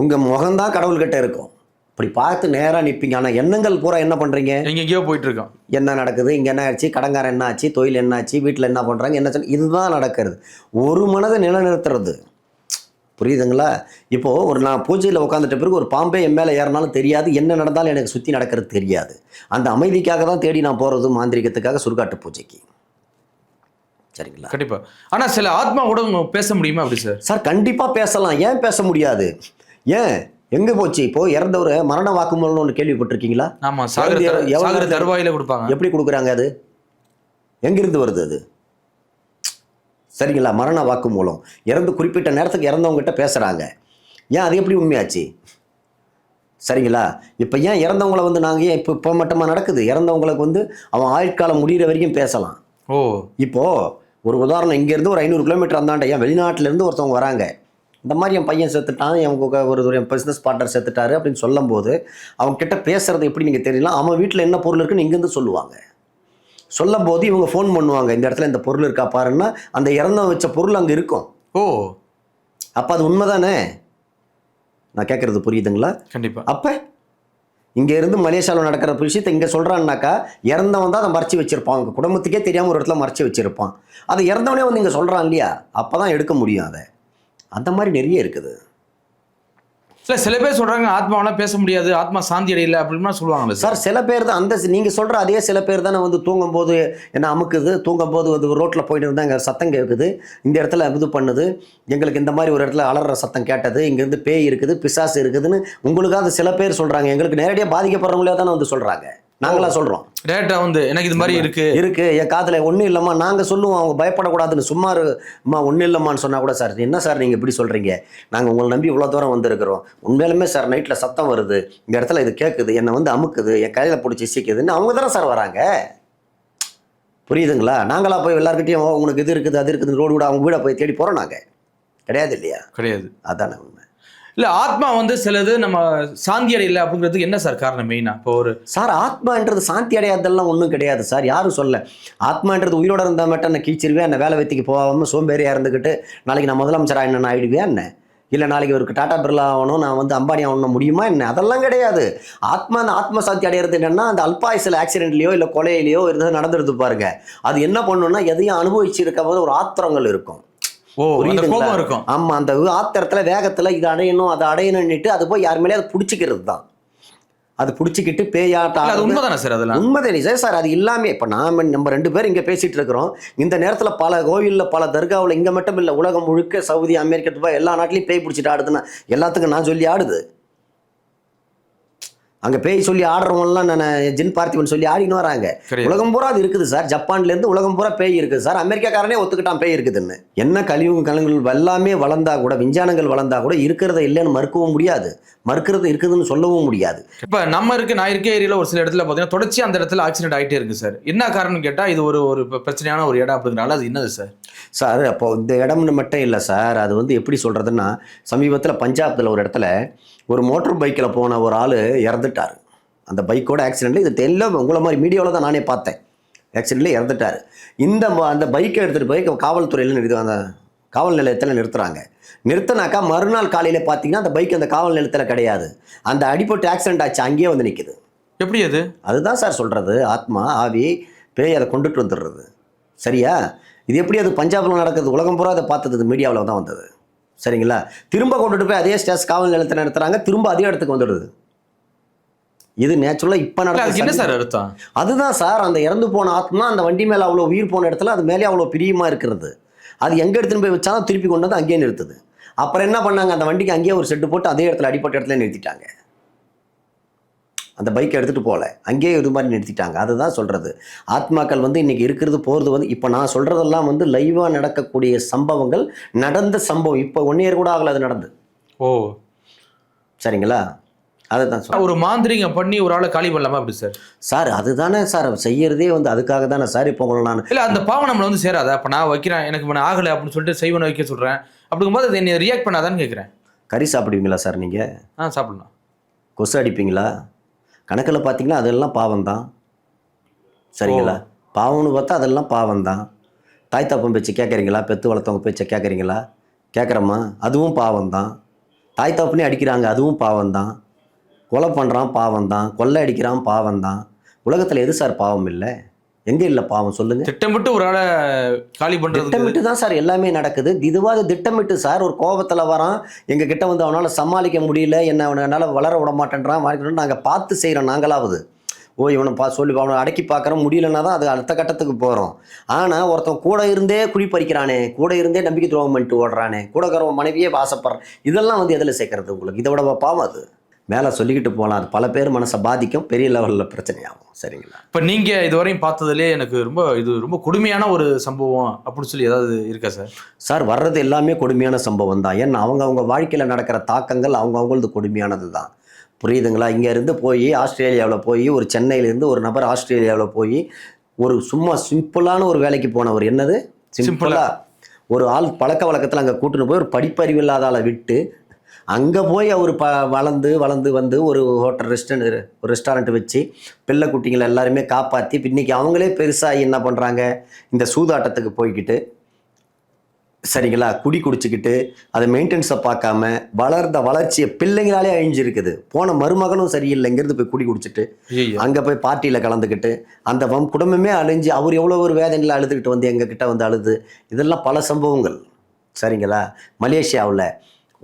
உங்கள் முகம்தான் கடவுள்கிட்ட இருக்கும். இப்படி பார்த்து நேராக நிற்பீங்க ஆனால் எண்ணங்கள் பூரா என்ன பண்ணுறீங்க எங்க எங்கேயோ போயிட்டு இருக்கோம் என்ன நடக்குது? இங்கே என்ன ஆச்சு? கடங்காரன் என்ன ஆச்சு? தொழில் என்ன ஆச்சு? வீட்டில் என்ன பண்ணுறாங்க என்ன சொல் இதுதான் நடக்கிறது. ஒரு மனதை நிலைநிறுத்துறது. புரியுதுங்களா? இப்போது ஒரு நான் பூஜையில் உட்காந்துட்ட பிறகு ஒரு பாம்பே என் மேலே ஏறினாலும் தெரியாது. என்ன நடந்தாலும் எனக்கு சுற்றி நடக்கிறது தெரியாது. அந்த அமைதிக்காக தான் தேடி நான் போகிறது மாந்திரிகத்துக்காக சுடுகாட்டு பூஜைக்கு. சரிங்களா? கண்டிப்பா. ஆனா சில ஆத்மா கூட உங்க பேச முடியுமா அப்படி சார்? சார் கண்டிப்பாக பேசலாம். ஏன் பேச முடியாது? ஏன்? எங்கே போச்சு? இப்போது இறந்தவர் மரண வாக்குமூலம்னு ஒன்று கேள்விப்பட்டிருக்கீங்களா? ஆமா சாகர தருவாயில கொடுப்பாங்க. எப்படி கொடுக்குறாங்க அது? எங்கிருந்து வருது அது? சரிங்களா மரண வாக்கு மூலம். இறந்து குறிப்பிட்ட நேரத்துக்கு இறந்தவங்ககிட்ட பேசுகிறாங்க ஏன் அது எப்படி உண்மையாச்சு? சரிங்களா? இப்போ ஏன் இறந்தவங்கள வந்து நாங்கள் ஏன் இப்போ இப்போ மட்டுமா நடக்குது? இறந்தவங்களுக்கு வந்து அவன் ஆயுட்காலம் முடிகிற வரைக்கும் பேசலாம். ஓ. இப்போது ஒரு உதாரணம் இங்கேருந்து ஒரு ஐநூறு கிலோமீட்டர் அந்தாண்ட ஏன் வெளிநாட்டிலேருந்து ஒருத்தவங்க வராங்க. இந்த மாதிரி என் பையன் செத்துட்டான் என் கு- ஒரு ஒரு என் பிஸ்னஸ் பார்ட்னர் செத்துட்டாரு அப்படின்னு சொல்லும்போது அவங்க கிட்ட பேசுறது எப்படி நீங்கள் தெரியலாம் அவன் வீட்டில் என்ன பொருள் இருக்குன்னு இங்கேருந்து சொல்லுவாங்க. சொல்லும்போது இவங்க ஃபோன் பண்ணுவாங்க இந்த இடத்துல இந்த பொருள் இருக்கா பாருன்னா அந்த இறந்தவன் வச்ச பொருள் அங்கே இருக்கும். ஓ. அப்போ அது உண்மைதானே? நான் கேட்குறது புரியுதுங்களா? கண்டிப்பா. அப்போ இங்கே இருந்து மலேசியாவில் நடக்கிற விஷயத்தை இங்கே சொல்கிறான்னாக்கா இறந்தவன் தான் அதை மறைச்சி வச்சிருப்பான். அவங்க குடும்பத்துக்கே தெரியாமல் ஒரு இடத்துல மறைச்சி வச்சிருப்பான். அது இறந்தவனே வந்து இங்கே சொல்கிறான் இல்லையா? அப்போ தான் எடுக்க முடியும் அதை. அந்த மாதிரி நிறைய இருக்குது. இல்ல சில பேர் சொல்றாங்க ஆத்மாவெல்லாம் பேச முடியாது ஆத்மா சாந்தி அடையல அப்படின்னா சொல்லுவாங்கல்ல சார். சில பேர் தான் அந்த நீங்கள் சொல்கிற அதே சில பேர் தானே வந்து தூங்கும்போது என்ன அமுக்குது தூங்கும்போது வந்து ரோட்டில் போயிட்டு இருந்தால் இங்கே சத்தம் கேட்குது இந்த இடத்துல இது பண்ணுது எங்களுக்கு இந்த மாதிரி ஒரு இடத்துல அலற சத்தம் கேட்டது இங்கேருந்து பேய் இருக்குது பிசாசு இருக்குதுன்னு உங்களுக்காக சில பேர் சொல்கிறாங்க எங்களுக்கு நேரடியாக பாதிக்கப்படுறவங்களே தானே வந்து சொல்கிறாங்க நாங்களாம் சொல்கிறோம் டேரக்டா வந்து எனக்கு இது மாதிரி இருக்கு. இருக்கு. என் காதில் ஒன்றும் இல்லைம்மா. நாங்கள் சொல்லுவோம். அவங்க பயப்படக்கூடாதுன்னு சும்மா அம்மா ஒன்றும் இல்லைம்மான்னு சொன்னால் கூட சார் என்ன சார் நீங்கள் இப்படி சொல்கிறீங்க நாங்கள் உங்களை நம்பி இவ்வளோ தூரம் வந்திருக்கிறோம். உண்மையிலுமே சார் நைட்டில் சத்தம் வருது. இந்த இடத்துல இது கேட்குது என்னை வந்து அமுக்குது. என் கையில் பிடிச்சி சிக்குதுன்னு அவங்க தானே சார் வராங்க? புரியுதுங்களா? நாங்களா போய் எல்லாருக்கிட்டையும் "ஓ, உங்களுக்கு இது இருக்குது அது இருக்குது ரோடு கூட அவங்க வீடை போய் தேடி போகிறோம் நாங்கள் கிடையாது இல்லையா? கிடையாது. அதானே இல்ல ஆத்மா வந்து சிலது நம்ம சாந்தி அடையல அப்படிங்கிறதுக்கு என்ன சார் காரணம் மெயினா இப்போ ஒரு சார் ஆத்மான்றது சாந்தி அடையாதெல்லாம் ஒன்றும் கிடையாது சார். யாரும் சொல்ல. ஆத்மான்றது உயிரோட இருந்தால் மட்டும் என்ன கீச்சிருவேன் என்ன வேலை வைத்திக்கு போகாமல் சோம்பேறியாக இருந்துக்கிட்டு நாளைக்கு நான் முதலமைச்சராக என்ன ஆகிடுவேன் என்ன? இல்லை நாளைக்கு ஒரு டாடா பிர்லா ஆகணும் நான் வந்து அம்பானி ஆகணும் முடியுமா என்ன? அதெல்லாம் கிடையாது. ஆத்மா அந்த ஆத்ம சாந்தி அடையிறது என்னன்னா அந்த அல்பாயுசில் ஆக்சிடென்ட்லையோ இல்லை கொலையிலையோ இருந்தது நடந்துருது பாருங்க. அது என்ன பண்ணுன்னா எதையும் அனுபவிச்சு இருக்க போது ஒரு ஆத்திரங்கள் இருக்கும். கோபம் இருக்கும். ஆமா அந்த ஆத்திரத்துல வேகத்துல இது அடையணும் அதை அடையணும்னுட்டு அது போய் யார் மேலே அதை பிடிச்சிக்கிறது தான் அது பிடிச்சிக்கிட்டு பேயாட்டம் அது. உண்மைதானே சார் அதெல்லாம்? உண்மைதானே சார். சார் அது இல்லாமே இப்போ நாம நம்ம ரெண்டு பேரும் இங்கே பேசிட்டு இருக்கிறோம். இந்த நேரத்தில் பல கோவிலில் பல தர்காவில் இங்கே மட்டும் இல்லை உலகம் முழுக்க சவுதி அமெரிக்கா துபாய் எல்லா நாட்டிலையும் பேய் பிடிச்சிட்டு ஆடுதுன்னா எல்லாத்துக்கும் நான் சொல்லி ஆடுது. அங்கே பேய் சொல்லி ஆடுறவங்கலாம் நான் ஜின் பார்த்திபன் சொல்லி ஆடின்னு வராங்க. உலகம் பூரா அது இருக்குது சார். ஜப்பான்லேருந்து உலகம் பூரா பேய் இருக்குது சார். அமெரிக்காக்காரனே ஒத்துக்கிட்டான் பேய் இருக்குதுன்னு. என்ன கழிவு கலங்கள் எல்லாமே வளர்ந்தா கூட விஞ்ஞானங்கள் வளர்ந்தா கூட இருக்கிறத இல்லைன்னு மறுக்கவும் முடியாது. மறுக்கிறது இருக்குதுன்னு சொல்லவும் முடியாது. இப்ப நம்ம இருக்க நான் இருக்க ஏரியால ஒரு சில இடத்துல பாத்தீங்கன்னா தொடர்ச்சி அந்த இடத்துல ஆக்சிடென்ட் ஆயிட்டே இருக்கு சார். என்ன காரணம் கேட்டா இது ஒரு ஒரு பிரச்சனையான ஒரு இடம் அப்படிங்கிறனால அது என்னது சார்? சார் அப்போ இந்த இடம்னு மட்டும் இல்லை சார். அது வந்து எப்படி சொல்கிறதுன்னா சமீபத்தில் பஞ்சாப்ல ஒரு இடத்துல ஒரு மோட்டார் பைக்கில் போன ஒரு ஆள் இறந்துட்டார். அந்த பைக்கோட ஆக்சிடெண்ட்டில் இது எல்லாம் உங்களை மாதிரி மீடியாவில் தான் நானே பார்த்தேன். ஆக்சிடெண்ட்டில் இறந்துட்டார். இந்த அந்த பைக்கை எடுத்துகிட்டு போய் காவல்துறையில் நிறுத்து அந்த காவல் நிலையத்தில் நிறுத்துறாங்க. நிறுத்தினாக்கா மறுநாள் காலையில் பார்த்தீங்கன்னா அந்த பைக் அந்த காவல் நிலையத்தில் கிடையாது. அந்த அடிபட்டு ஆக்சிடென்ட் ஆச்சு அங்கேயே வந்து நிற்குது எப்படி அது? அதுதான் சார் சொல்கிறது ஆத்மா ஆவி பேய் அதை கொண்டுட்டு வந்துடுறது. சரியா? இது எப்படி அது பஞ்சாபில் நடக்குது? உலகம் பூரா அதை பார்த்தது மீடியாவில் தான் வந்தது. சரிங்களா? திரும்ப கொண்டுட்டு போய் அதே ஸ்டேஸ் காவல் நிலையத்தில் நடத்துகிறாங்க திரும்ப அதே இடத்துக்கு வந்துடுது. இது நேச்சுரலாக இப்போ என்ன நடக்குது சார் அர்த்தம்? அதுதான் சார் அந்த இறந்து போன ஆத்மா அந்த வண்டி மேலே அவ்வளோ உயிர் போன இடத்துல அது மேலே அவ்வளோ பிரியமாக இருக்கிறது. அது எங்கே எடுத்துன்னு போய் வச்சாலும் திருப்பி கொண்டு வந்து அங்கேயே நிறுத்துது. அப்புறம் என்ன பண்ணாங்க? அந்த வண்டிக்கு அங்கேயே ஒரு செட்டு போட்டு அதே இடத்துல அடிப்பட்ட இடத்துல நிறுத்திட்டாங்க. அந்த பைக்கை எடுத்துகிட்டு போகல. அங்கேயே இது மாதிரி நிறுத்திட்டாங்க. அதுதான் சொல்கிறது ஆத்மாக்கள் வந்து இன்றைக்கி இருக்கிறது போகிறது வந்து இப்போ நான் சொல்கிறதெல்லாம் வந்து லைவாக நடக்கக்கூடிய சம்பவங்கள் நடந்த சம்பவம். இப்போ ஒன் இயர் கூட ஆகல அது நடந்து. ஓ. சரிங்களா? அதை தான் சொல்றேன். ஒரு மாந்திரிகம் பண்ணி ஒரு ஆளை காலி பண்ணலாமா அப்படி சார்? சார் அதுதானே சார். செய்யறதே வந்து அதுக்காக தானே சார் இப்போ உங்களை நான் இல்ல அந்த பாவம் நம்மள வந்து சேராதா? அப்ப நான் வைக்கிறேன் எனக்கு இப்ப நான் ஆகலை அப்படின்னு சொல்லிட்டு செய்வனை வைக்க சொல்றேன். அப்படிங்கும்போது அதை என்னை ரியாக்ட் பண்ணாதான்னு கேட்குறேன் கறி சாப்பிடுவீங்களா சார் நீங்கள் ஆ சாப்பிடலாம் கொசு அடிப்பீங்களா? கணக்கில் பார்த்தீங்கன்னா அதெல்லாம் பாவம்தான். சரிங்களா? பாவம்னு பார்த்தா அதெல்லாம் பாவம்தான். தாய் தப்பம் பேச்சு கேட்குறீங்களா? பெத்து வளர்த்தவங்க பேச்சை கேட்குறீங்களா? கேட்குறம்மா அதுவும் பாவம்தான். தாய் தப்புனே அடிக்கிறாங்க அதுவும் பாவம்தான். கொலை பண்ணுறான் பாவம்தான். கொள்ளை அடிக்கிறான் பாவம்தான். உலகத்தில் எது சார் பாவம் இல்லை? எங்கே இல்லை பாவம்? சொல்லுங்கள் திட்டமிட்டு ஒரு ஆளை காலி பண்றது திட்டமிட்டு தான் சார் எல்லாமே நடக்குது. இதுவாக திட்டமிட்டு சார் ஒரு கோபத்தில் வரான். எங்கள் கிட்ட வந்து அவனால் சமாளிக்க முடியல. என்ன அவனால் வளர விட மாட்டேன்றான். மாறிக்கணும் நாங்கள் பார்த்து செய்கிறோம் நாங்களாவது. ஓ இவனை பா சொல்லி அவனை அடக்கி பார்க்குறோம். முடியலன்னா தான் அது அடுத்த கட்டத்துக்கு போகிறோம் ஆனால் ஒருத்தன் கூட இருந்தே குழி பறிக்கிறானே கூட இருந்தே நம்பிக்கை துரோகம் பண்ணிட்டு ஓடுறானே கூட இருக்கிற மனைவியே ஆசைப்படுறான் இதெல்லாம் வந்து எதில் சேர்க்கறது உங்களுக்கு? இதை விட பாவம் அது? மேலே சொல்லிக்கிட்டு போகலாம். அது பல பேர் மனசை பாதிக்கும். பெரிய லெவலில் பிரச்சனையாகும். சரிங்களா? இப்ப நீங்க இதுவரையும் பார்த்ததுலேயே எனக்கு ரொம்ப இது ரொம்ப கொடுமையான ஒரு சம்பவம் அப்படின்னு சொல்லி ஏதாவது இருக்கா சார்? சார் வர்றது எல்லாமே கொடுமையான சம்பவம் தான். ஏன்னா அவங்க அவங்க வாழ்க்கையில் நடக்கிற தாக்கங்கள் அவங்க அவங்களது கொடுமையானது தான். புரியுதுங்களா? இங்கே இருந்து போய் ஆஸ்திரேலியாவில் போய் ஒரு சென்னையிலேருந்து ஒரு நபர் ஆஸ்திரேலியாவில் போய் ஒரு சும்மா சிம்பிளான ஒரு வேலைக்கு போனவர் என்னது? சிம்பிளாக ஒரு ஆள் பழக்க வழக்கத்தில் அங்கே கூட்டின்னு போய் ஒரு படிப்பறிவு இல்லாத ஆளை விட்டு அங்கே போய் அவர் ப வளர்ந்து வளர்ந்து வந்து ஒரு ஹோட்டல் ரெஸ்டாரண்ட் ஒரு ரெஸ்டாரண்ட் வச்சு பிள்ளை குட்டிங்களை எல்லாருமே காப்பாற்றி இன்னைக்கு அவங்களே பெருசாகி என்ன பண்ணுறாங்க இந்த சூதாட்டத்துக்கு போய்கிட்டு சரிங்களா? குடி குடிச்சுக்கிட்டு அதை மெயின்டெனன்ஸை பார்க்காம வளர்ந்த வளர்ச்சியை பிள்ளைங்களாலே அழிஞ்சிருக்குது. போன மருமகனும் சரியில்லை இங்கேருந்து போய் குடி குடிச்சிட்டு அங்கே போய் பார்ட்டியில் கலந்துக்கிட்டு அந்த வம் குடும்பமே அழிஞ்சு அவர் எவ்வளோ ஒரு வேதனையில் அழுதுகிட்டு வந்து எங்ககிட்ட வந்து அழுது இதெல்லாம் பல சம்பவங்கள் சரிங்களா? மலேசியாவில்.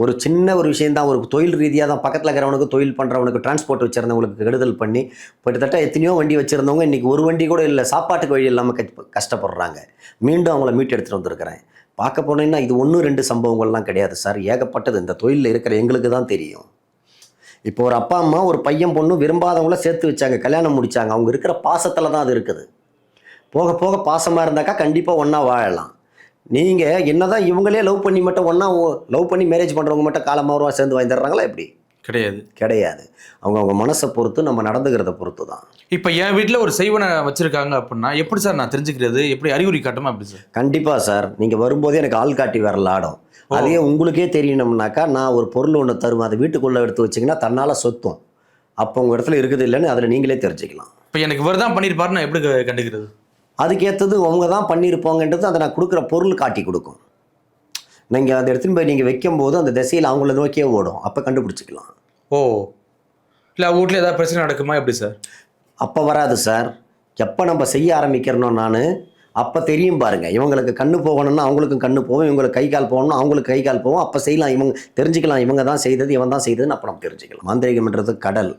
ஒரு சின்ன ஒரு விஷயந்தான் ஒரு தொழில் ரீதியாக தான் பக்கத்தில் இருக்கிறவனுக்கு தொழில் பண்ணுறவனுக்கு டிரான்ஸ்போர்ட் வச்சுருந்தவங்களுக்கு கெடுதல் பண்ணி கிட்டத்தட்ட எத்தனையோ வண்டி வச்சுருந்தவங்க இன்றைக்கி ஒரு வண்டி கூட இல்லை சாப்பாட்டுக்கு வழி இல்லாமல் க கஷ்டப்படுறாங்க. மீண்டும் அவங்கள மீட்டு எடுத்துகிட்டு வந்திருக்கிறேன். பார்க்க போனீங்கன்னா இது ஒன்று ரெண்டு சம்பவங்கள்லாம் கிடையாது சார். ஏகப்பட்டது இந்த தொழிலில் இருக்கிற எங்களுக்கு தான் தெரியும். இப்போ ஒரு அப்பா அம்மா ஒரு பையன் பொண்ணு விரும்பாதவங்கள சேர்த்து வச்சாங்க கல்யாணம் முடித்தாங்க அவங்க இருக்கிற பாசத்தில் தான் அது இருக்குது. போக போக பாசமாக இருந்தாக்கா கண்டிப்பாக ஒன்றா வாழலாம். நீங்கள் என்னதான் இவங்களே லவ் பண்ணி மட்டும் ஒன்றா லவ் பண்ணி மேரேஜ் பண்ணுறவங்க மட்டும் காலமாக சேர்ந்து வாங்கிடுறாங்களா எப்படி? கிடையாது. கிடையாது. அவங்க அவங்க மனசை பொறுத்து நம்ம நடந்துக்கிறத பொறுத்து தான் இப்ப என் வீட்ல ஒரு செய்வனை வச்சிருக்காங்க அப்படின்னா எப்படி சார் நான் தெரிஞ்சுக்கிறது? எப்படி அறிகுறி காட்டுமா அப்படி சார்? கண்டிப்பாக சார். நீங்கள் வரும்போதே எனக்கு ஆள் காட்டி விரல் ஆடும். அதே உங்களுக்கே தெரியணும்னாக்கா நான் ஒரு பொருள் ஒன்று தருவேன். அதை வீட்டுக்குள்ளே எடுத்து வச்சிங்கன்னா தன்னால் சொத்தும். அப்போ உங்கள் இடத்துல இருக்குது இல்லைன்னு அதில் நீங்களே தெரிஞ்சுக்கலாம். இப்ப எனக்கு இவர் தான் பண்ணியிருப்பாரு நான் எப்படி கண்டுக்கிறது? அதுக்கேற்றது அவங்க தான் பண்ணியிருப்பாங்கன்றது அதை நான் கொடுக்குற பொருள் காட்டி கொடுக்கும். நீங்கள் அந்த இடத்துல போய் நீங்கள் வைக்கும்போது அந்த திசையில் அவங்கள நோக்கியே ஓடும். அப்போ கண்டுபிடிச்சிக்கலாம். ஓ. இல்ல வீட்ல ஏதாவது பிரச்சனை நடக்குமா? எப்படி சார்? அப்போ வராது சார். எப்போ நம்ம செய்ய ஆரம்பிக்கிறனோ நான் அப்போ தெரியும் பாருங்க. இவங்களுக்கு கண்ணு போகணும்னா அவங்களுக்கும் கண்ணு போகும். இவங்களுக்கு கை கால் போகணும்னா அவங்களுக்கு கை கால் போகும். அப்போ செய்யலாம். இவங்க தெரிஞ்சுக்கலாம். இவங்க தான் செய்தது இவன் தான் செய்ததுன்னு அப்போ நம்ம தெரிஞ்சுக்கலாம். மாந்திரிகம்ன்றது கடல்.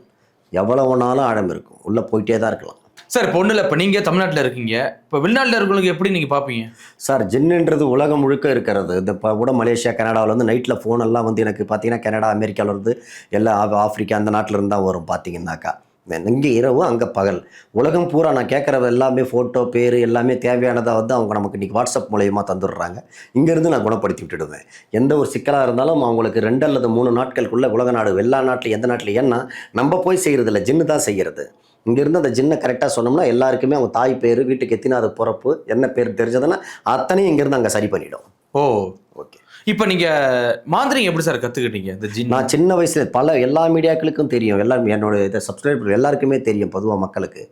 எவ்வளவு நாளும் ஆழம் இருக்கும். உள்ளே போயிட்டே தான் இருக்கலாம். சார் இப்போ ஒன்றும் இல்லை இப்போ நீங்கள் தமிழ்நாட்டில் இருக்கீங்க. இப்போ வெளிநாட்டில் இருக்கவங்களுக்கு எப்படி நீங்கள் பார்ப்பீங்க சார் ஜின்னுன்றது உலகம் முழுக்க இருக்கிறது. இந்த இப்போ கூட மலேசியா கனடாவில் வந்து நைட்டில் ஃபோனெல்லாம் வந்து எனக்கு பார்த்தீங்கன்னா கனடா அமெரிக்காவில் இருந்து எல்லா ஆப்- அந்த நாட்டிலருந்து தான் வரும் பார்த்தீங்கன்னாக்கா இங்கே இரவு அங்கே பகல். உலகம் பூரா நான் கேட்குறது எல்லாமே ஃபோட்டோ பேர் எல்லாமே தேவையானதாக வந்து அவங்க நமக்கு இன்றைக்கி வாட்ஸ்அப் மூலயமா தந்துடுறாங்க. இங்கேருந்து நான் குணப்படுத்தி விட்டுடுவேன். எந்த ஒரு சிக்கலாக இருந்தாலும் அவங்களுக்கு ரெண்டு அல்லது மூணு நாட்களுக்குள்ளே உலக நாடு எல்லா நாட்டிலையும் எந்த நாட்டில் ஏன்னா நம்ம போய் செய்கிறதில்ல ஜின்னு தான் செய்கிறது இங்கேருந்து அந்த ஜின்னை கரெக்டாக சொன்னோம்னா எல்லாருக்குமே அவங்க தாய் பேர் வீட்டுக்கு எத்தினாவது பிறப்பு என்ன பேர் தெரிஞ்சதுன்னா அத்தனையும் இங்கேருந்து அங்கே சரி பண்ணிடும். ஓ. ஓகே. இப்போ நீங்கள் மாந்திரிகம் எப்படி சார் கற்றுக்கிட்டீங்க இந்த ஜின்? நான் சின்ன வயசுல பல எல்லா மீடியாக்களுக்கும் தெரியும். எல்லாரும் என்னோட இதை சப்ஸ்கிரைபர் எல்லாருக்குமே தெரியும் பொதுவாக மக்களுக்கு.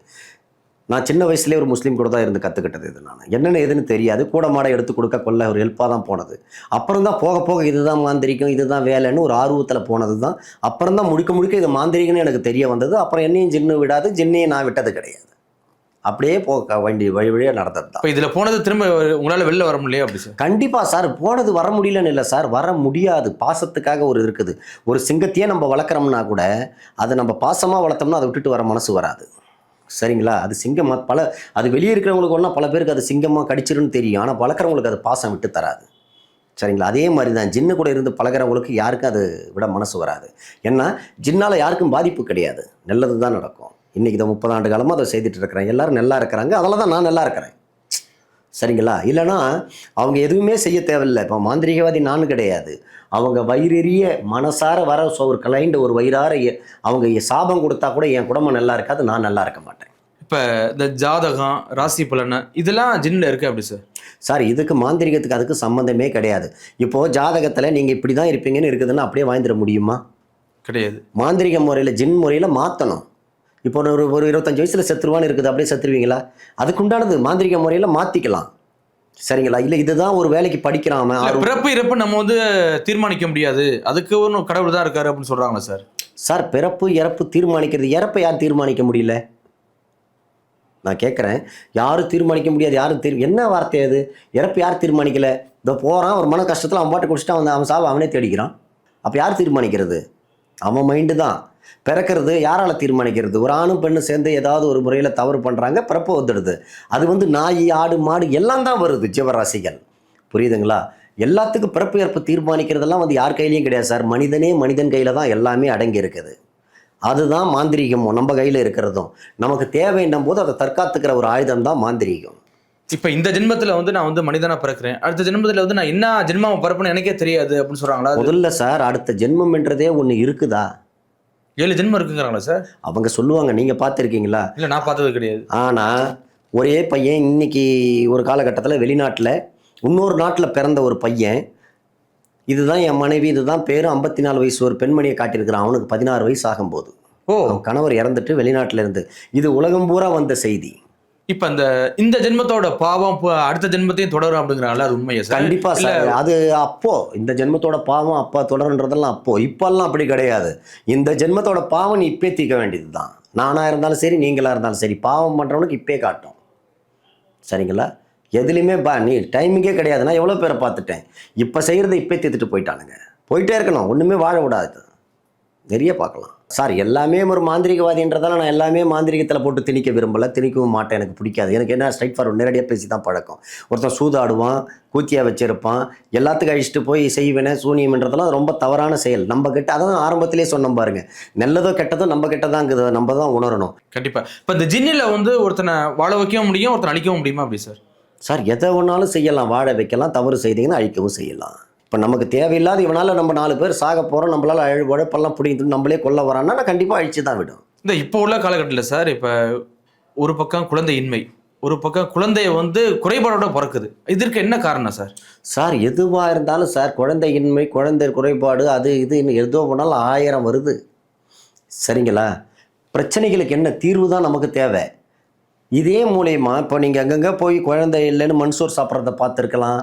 நான் சின்ன வயசுலேயே ஒரு முஸ்லீம் கூட தான் இருந்து கற்றுக்கிட்டது இது நான். என்னென்ன எதுன்னு தெரியாது. கூட மாட எடுத்து கொடுக்க கொள்ள ஒரு ஹெல்ப்பாக தான் போனது. அப்புறம் தான் போக போக இதுதான் மாந்திரிகம் இதுதான் வேலைன்னு ஒரு ஆர்வத்தில் போனது தான் அப்புறம் தான் முழுக்க முழுக்க இது மாந்திரிகம்னு எனக்கு தெரிய வந்தது. அப்புறம் என்னையும் ஜின்னு விடாது ஜின்னையும் நான் விட்டது கிடையாது. அப்படியே போக வண்டி வழி வழியாக நடந்தது தான். இப்போ இதில் போனது திரும்ப உங்களால் வெளில வர முடியலையா அப்படி சார்? கண்டிப்பாக சார். போனது வர முடியலன்னு இல்லை சார். வர முடியாது. பாசத்துக்காக ஒரு இருக்குது. ஒரு சிங்கத்தையே நம்ம வளர்க்குறோம்னா கூட அதை நம்ம பாசமாக வளர்த்தோம்னா அதை விட்டுட்டு வர மனசு வராது. சரிங்களா? அது சிங்கமாக பல அது வெளியே இருக்கிறவங்களுக்கு ஒன்றா பல பேருக்கு அது சிங்கமாக கடிச்சிருன்னு தெரியும். ஆனால் பழக்கிறவங்களுக்கு அது பாசம் விட்டு தராது. சரிங்களா? அதே மாதிரி தான் ஜின்னு கூட இருந்து பழகுறவங்களுக்கு யாருக்கும் அது விட மனசு வராது. ஏன்னா ஜின்னால் யாருக்கும் பாதிப்பு கிடையாது. நல்லது தான் நடக்கும். இன்றைக்கி இதை முப்பது ஆண்டு காலமாக அதை செய்துட்டு இருக்கிறேன். எல்லாரும் நல்லா இருக்கிறாங்க. அதில் தான் நான் நல்லா இருக்கிறேன். சரிங்களா? இல்லைன்னா அவங்க எதுவுமே செய்ய தேவையில்லை. இப்போ மாந்திரிகவாதி நான் கிடையாது. அவங்க வயிறெறிய மனசார வர ஒரு கலைண்ட ஒரு வயிறார அவங்க சாபம் கொடுத்தா கூட என் குடும்பம் நல்லா இருக்காது நான் நல்லா இருக்க மாட்டேன். இப்போ இந்த ஜாதகம் ராசி பலன் இதெல்லாம் ஜின்னில் இருக்கு அப்படி சார் சார் இதுக்கு மாந்திரிகத்துக்கு அதுக்கு சம்மந்தமே கிடையாது. இப்போது ஜாதகத்தில் நீங்கள் இப்படி தான் இருப்பீங்கன்னு இருக்குதுன்னா அப்படியே வாழ்ந்துட முடியுமா? கிடையாது. மாந்திரிக முறையில் ஜின் முறையில் மாற்றணும் இப்போ ஒரு ஒரு இருபத்தஞ்சு வயசில் செத்துருவான்னு இருக்குது அப்படியே செத்துருவீங்களா? அதுக்குண்டானது மாந்திரிக முறையில் மாற்றிக்கலாம் சரிங்களா? இல்லை இதுதான் ஒரு வேலைக்கு ஆர்வம். பிறப்பு இறப்பு நம்ம வந்து தீர்மானிக்க முடியாது. அதுக்கு ஒரு கடவுள் தான் இருக்காரு அப்படின்னு சொல்றாங்களா சார். சார் பிறப்பு இறப்பு தீர்மானிக்கிறது இறப்பை யார் தீர்மானிக்க முடியல? நான் கேட்குறேன் யாரும் தீர்மானிக்க முடியாது யாரும் தீர் என்ன வார்த்தை அது? இறப்பு யார் தீர்மானிக்கல? இதோ போகிறான் ஒரு மன கஷ்டத்தில் அவன் பாட்டு குடிச்சிட்டு அவன் அவன் சாவை அவனே தேடிக்கிறான். அப்போ யார் தீர்மானிக்கிறது? அவன் மைண்டு தான். பிறக்கிறது யாரால் தீர்மானிக்கிறது? ஒரு ஆணும் பெண்ணும் சேர்ந்து ஏதாவது ஒரு முறையில் தவறு பண்ணுறாங்க பிறப்பு வந்துடுது. அது வந்து நாய் ஆடு மாடு எல்லாம் தான் வருது ஜீவராசிகள். புரியுதுங்களா? எல்லாத்துக்கும் பிறப்பு இறப்பு தீர்மானிக்கிறதெல்லாம் வந்து யார் கையிலையும் கிடையாது சார். மனிதனே மனிதன் கையில் தான் எல்லாமே அடங்கி இருக்குது. அதுதான் மாந்திரீகமும் நம்ம கையில் இருக்கிறதும். நமக்கு தேவைன்னும் போது அதை தற்காத்துக்கிற ஒரு ஆயுதம் தான் மாந்திரீகம். இப்போ இந்த ஜென்மத்துல வந்து நான் வந்து மனிதனா பிறக்கிறேன். அடுத்த ஜென்மத்துல வந்து நான் என்ன ஜென்மாவை பிறப்புன்னு எனக்கே தெரியாது அப்படின்னு சொல்றாங்களா? அது முதல்ல சார் அடுத்த ஜென்மம்ன்றதே ஒன்று இருக்குதா? ஏழு ஜென்மம் இருக்குங்கிறாங்களா சார்? அவங்க சொல்லுவாங்க நீங்கள் பார்த்துருக்கீங்களா? இல்ல நான் பார்த்தது கிடையாது. ஆனால் ஒரே பையன் இன்னைக்கு ஒரு காலகட்டத்தில் வெளிநாட்டில் இன்னொரு நாட்டில் பிறந்த ஒரு பையன். இதுதான் என் மனைவி இதுதான் பேரும் ஐம்பத்தி நாலு வயசு ஒரு பெண்மணியை காட்டியிருக்கிறான். அவனுக்கு பதினாறு வயசு ஆகும்போது. ஓ. கணவர் இறந்துட்டு வெளிநாட்டில் இருந்து. இது உலகம் பூரா வந்த செய்தி. இப்போ அந்த இந்த ஜென்மத்தோட பாவம் அடுத்த ஜென்மத்தையும் தொடரும் அப்படிங்கிறாங்களா அது உண்மையா சார்? கண்டிப்பா சார். அது அப்போ இந்த ஜென்மத்தோட பாவம் அப்பா தொடர்ன்றதெல்லாம் அப்போ. இப்பெல்லாம் அப்படி கிடையாது. இந்த ஜென்மத்தோட பாவம் நீ இப்பே தீர்க்க வேண்டியது தான் நானா இருந்தாலும் சரி நீங்களா இருந்தாலும் சரி. பாவம் பண்றவனுக்கு இப்பே காட்டும். சரிங்களா? எதுலையுமே பா நீ டைமிங்கே கிடையாது. நான் எவ்வளோ பேரை பார்த்துட்டேன். இப்போ செய்கிறத இப்பே தீர்த்துட்டு போயிட்டானுங்க. போயிட்டே இருக்கணும். ஒன்றுமே வாழ விடாது. நிறைய பார்க்கலாம். சார் எல்லாமே ஒரு மாந்திரிகவாதின்றதால நான் எல்லாமே மாந்திரிகத்தில் போட்டு திணிக்க விரும்பல. திணிக்கவும் மாட்டேன். எனக்கு பிடிக்காது. எனக்கு என்ன ஸ்ட்ரைட் ஃபார்வர்ட் நேரடியாக பேசி தான் பழக்கம். ஒருத்தன் சூதாடுவான் கூத்தியாக வச்சிருப்பான். எல்லாத்துக்கும் அழிச்சிட்டு போய் செய்வேனே சூனியம்ன்றதெல்லாம் ரொம்ப தவறான செயல். நம்ம கிட்ட அதான் ஆரம்பத்திலே சொன்னோம் பாருங்க. நல்லதோ கெட்டதோ நம்ம கிட்ட தான் இருக்குது நம்ம தான் உணரணும். கண்டிப்பா. இப்போ இந்த ஜின்னில் வந்து ஒருத்தனை வாழ வைக்கவும் முடியும் ஒருத்தனை அழிக்கவும் முடியுமா அப்படி சார்? சார் எதை வேணாலும் செய்யலாம். வாழ வைக்கலாம் தவறு செய்தீங்கன்னா அழிக்கவும் செய்யலாம். இப்போ நமக்கு தேவையில்லாத இவனால் நம்ம நாலு பேர் சாக போகிறோம் நம்மளால் உழைப்பெல்லாம் பிடிங்கிட்டு நம்மளே கொல்ல வரான்னா நான் கண்டிப்பாக அழிச்சு தான் விடும். இந்த இப்போ உள்ள காலகட்டத்தில் சார் இப்போ ஒரு பக்கம் குழந்தையின்மை ஒரு பக்கம் குழந்தைய வந்து குறைபாடோட பிறக்குது. இதற்கு என்ன காரணம் சார்? சார் எதுவாக இருந்தாலும் சார் குழந்தையின்மை குழந்தை குறைபாடு அது இது இன்னும் எதோ போனாலும் ஆயிரம் வருது. சரிங்களா? பிரச்சனைகளுக்கு என்ன தீர்வு தான் நமக்கு தேவை. இதே மூலயமா இப்போ நீங்கள் அங்கங்கே போய் குழந்தை இல்லைன்னு மண்சோர் சாப்பிட்றத பார்த்துருக்கலாம்.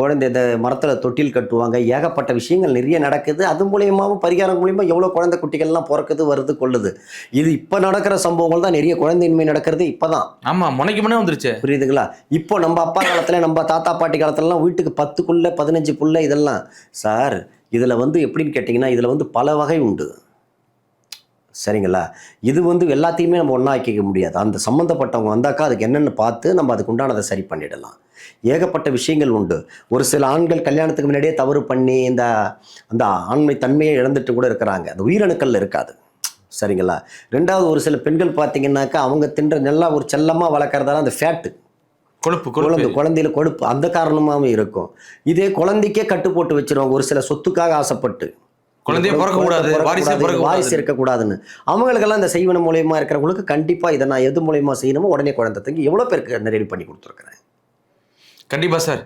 குழந்தை இந்த மரத்தில் தொட்டில் கட்டுவாங்க. ஏகப்பட்ட விஷயங்கள் நிறைய நடக்குது. அது மூலியமாகவும் பரிகாரம் மூலியமா எவ்வளோ குழந்தை குட்டிகள்லாம் பிறக்குது வருது கொள்ளுது. இது இப்போ நடக்கிற சம்பவங்கள் தான் நிறைய குழந்தையின்மை நடக்கிறது இப்போ தான் ஆமா முனைக்கு முன்னே வந்துருச்சு. புரியுதுங்களா? இப்போ நம்ம அப்பா காலத்தில் நம்ம தாத்தா பாட்டி காலத்துலலாம் வீட்டுக்கு பத்து புள்ள பதினஞ்சு புள்ள இதெல்லாம். சார் இதில் வந்து எப்படின்னு கேட்டிங்கன்னா இதில் வந்து பல வகை உண்டு. சரிங்களா? இது வந்து எல்லாத்தையுமே நம்ம ஒன்றா ஆக்கிக்க முடியாது. அந்த சம்மந்தப்பட்டவங்க வந்தாக்கா அதுக்கு என்னென்னு பார்த்து நம்ம அதுக்கு உண்டானதை சரி பண்ணிடலாம். ஏகப்பட்ட விஷயங்கள் உண்டு. ஒரு சில ஆண்கள் கல்யாணத்துக்கு முன்னாடியே தவறு பண்ணி இந்த அந்த ஆண்மை தன்மையை இழந்துட்டு கூட இருக்கிறாங்க. அந்த உயிரணுக்கள் இருக்காது. சரிங்களா? ரெண்டாவது ஒரு சில பெண்கள் பார்த்தீங்கன்னாக்கா அவங்க தின்ற நல்லா ஒரு செல்லமாக வளர்க்குறதால அந்த ஃபேட்டு கொழுப்பு குழந்தை குழந்தையில கொழுப்பு. அந்த காரணமாகவும் இருக்கும். இதே குழந்தைக்கே கட்டு போட்டு வச்சிருவாங்க. ஒரு சில சொத்துக்காக ஆசைப்பட்டு. குழந்தையே வாரிசே பிறக்கக்கூடாது. வாரிசு இருக்கக்கூடாதுன்னு. அவங்களுக்கெல்லாம் இந்த செய்வன மூலியமா இருக்கிறவங்களுக்கு கண்டிப்பா இதை நான் எது மூலியமா செய்யணுமோ உடனே குழந்தை தங்கி எவ்வளோ பேருக்கு ரெடி பண்ணி கொடுத்துருக்குறேன். கண்டிப்பா சார்.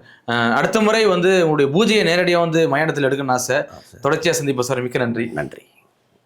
அடுத்த முறை வந்து உங்களுடைய பூஜையை நேரடியாக வந்து மயானத்தில் எடுக்கணும்னு ஆசை. தொடர்ச்சியாக சந்திப்போம் சார். மிக்க நன்றி. நன்றி.